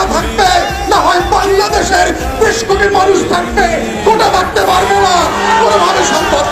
মহিলা থাকবে না হয় বাংলাদেশের বিশ মানুষ থাকবে কোটা থাকতে পারব না। কোনোভাবে সম্ভব